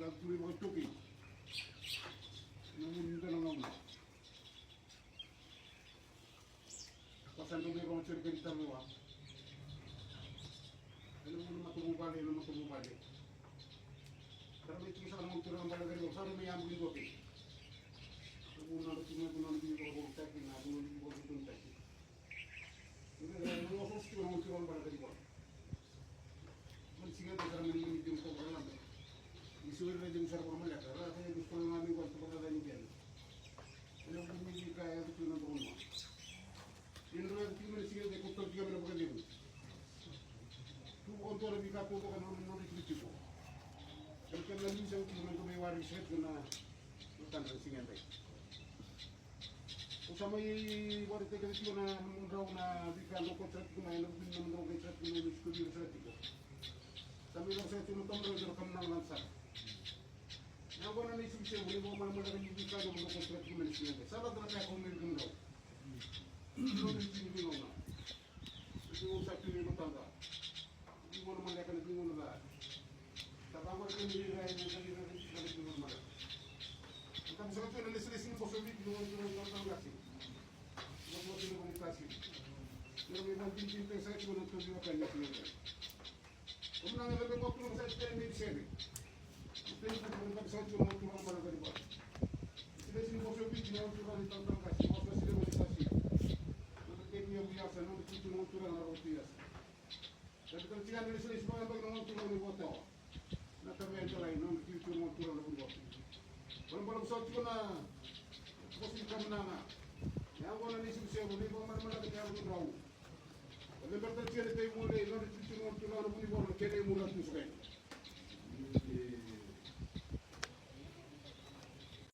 Lalu sepuluh lima toki. Namun kita nama mana? Pasan tu mereka cari kita luar. Kalau mana matu bupali, mana matu bupali. Kalau itu sana mau turun balik dari sana, may ambil dua pi. Una lo Mi si vede di un certo come l'altro, allora se tu stai andando in questo parlare di niente. E non mi dica che tu non vuoi mai. In realtà ti mi si vede con tutto il camera per dire. Tu con tutto il capo che non non ricritico. Perché la luce è un come va a ricerca una non tanto insegnante. Usama i warite ke tiko na mundraw na bika lo kontrat ko na ino bin na mundraw ke trat ko na ino skubi sa tiko. Sami lo sa tino tomro jero kam nang lansa. esse seu eu vou mandar me indicar no contrato com eles que sabe da minha comigo não não me diga não eu vou sair com ele não tá lá eu vou mandar para ele não lá tá bom agora que ele vai ele vai ele vai ele vai mandar então você vai ter nesse nesse não foi vídeo não não não não assim não vou ter como fazer eu me mandei de pensar que eu não estou vivo para ele como não é que eu vou pronunciar ele me serve 35 centime ultimul în care vă Vedeți-l voi fi bine, un turan din tantan ca não mă să le voi și. Pentru că e uia să nu ți un turan la rotia. Pentru că ți-am venit să-i spun că nu que nu vota. Na că merge la nu ți tu un turan la vota. Bun bun să tu na poți cam na na. De pe mult, nu ți tu un turan la vota,